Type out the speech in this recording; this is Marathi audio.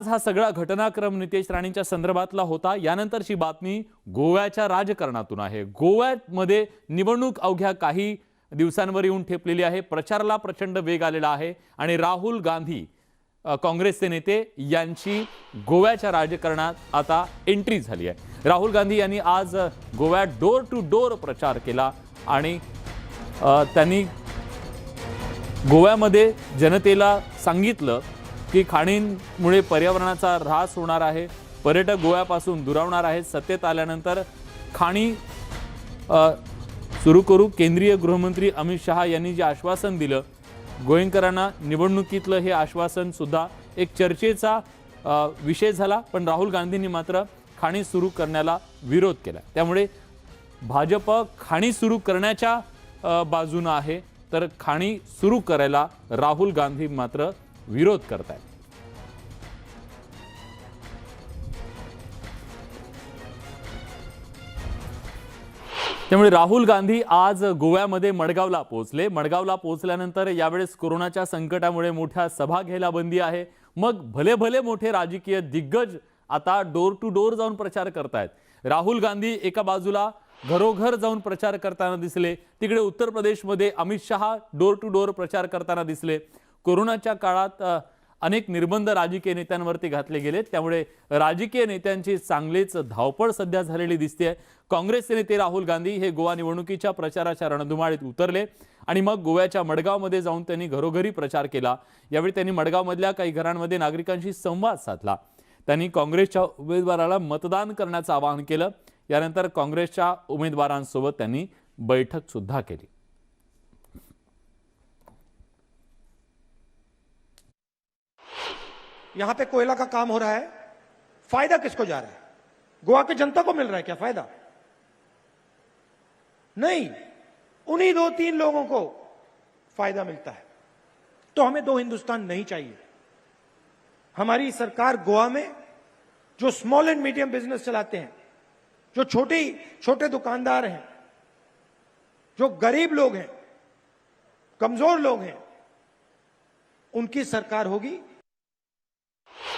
हा सगळा घटनाक्रम नितेश राणेंच्या संदर्भातला होता. यानंतरची बातमी गोव्याच्या राजकारणातून आहे. गोव्यामध्ये निवडणूक अवघ्या काही दिवसांवर येऊन ठेपलेली आहे. प्रचाराला प्रचंड वेग आलेला आहे आणि राहुल गांधी काँग्रेसचे नेते यांची गोव्याच्या राजकारणात आता एंट्री झाली आहे. राहुल गांधी यांनी आज गोव्यात डोर टू डोर प्रचार केला आणि त्यांनी गोव्यामध्ये जनतेला सांगितलं की खाणींमुळे पर्यावरणाचा ऱ्हास होणार आहे पर्यटक गोव्यापासून दुरावणार आहेत. सत्तेत आल्यानंतर खाणी सुरू करू. केंद्रीय गृहमंत्री अमित शहा यांनी जे आश्वासन दिलं गोयंकरांना निवडणुकीतलं हे आश्वासन सुद्धा एक चर्चेचा विषय झाला. पण राहुल गांधींनी मात्र खाणी सुरू करण्याला विरोध केला. त्यामुळे भाजप खाणी सुरू करण्याच्या बाजूनं आहे. तर खाणी सुरू करायला राहुल गांधी मात्र विरोध करत आहेत त्यामुळे राहुल गांधी आज गोव्यामध्ये मडगावला पोहोचले. मडगावला पोहोचल्यानंतर यावेळेस कोरोनाच्या संकटामुळे मोठ्या सभा घ्यायला बंदी आहे. मग भले भले मोठे राजकीय दिग्गज आता डोर टू डोर जाऊन प्रचार करतायत. राहुल गांधी एका बाजूला घरोघर जाऊन प्रचार करताना दिसले. तिकडे उत्तर प्रदेशमध्ये Amit Shah door to door प्रचार करताना दिसले. कोरोनाच्या काळात अनेक निर्बंध राजकीय नेत्यांवरती घातले गेलेत. त्यामुळे राजकीय नेत्यांची चांगलीच धावपळ सध्या झालेली दिसते आहे काँग्रेसचे नेते राहुल गांधी हे गोवा निवडणुकीच्या प्रचाराच्या रणधुमाळीत उतरले आणि मग गोव्याच्या मडगावमध्ये जाऊन त्यांनी घरोघरी प्रचार केला. यावेळी त्यांनी मडगावमधल्या काही घरांमध्ये नागरिकांशी संवाद साधला. त्यांनी काँग्रेसच्या उमेदवाराला मतदान करण्याचं आवाहन केलं. यानंतर काँग्रेसच्या उमेदवारांसोबत त्यांनी बैठकसुद्धा केली. यहाँ पे कोयला का काम हो रहा है, फ़ायदा किसको जा रहा है? गोवा की जनता को मिल रहा है क्या फ़ायदा? नहीं, उन्हीं दो तीन लोगों को फ़ायदा मिलता है। तो हमें दो हिंदुस्तान नहीं चाहिए। हमारी सरकार गोवा में, जो स्मॉल एंड मीडियम बिज़नेस चलाते हैं, जो छोटे छोटे दुकानदार हैं, जो गरीब लोग हैं, कमज़ोर लोग हैं, उनकी सरकार होगी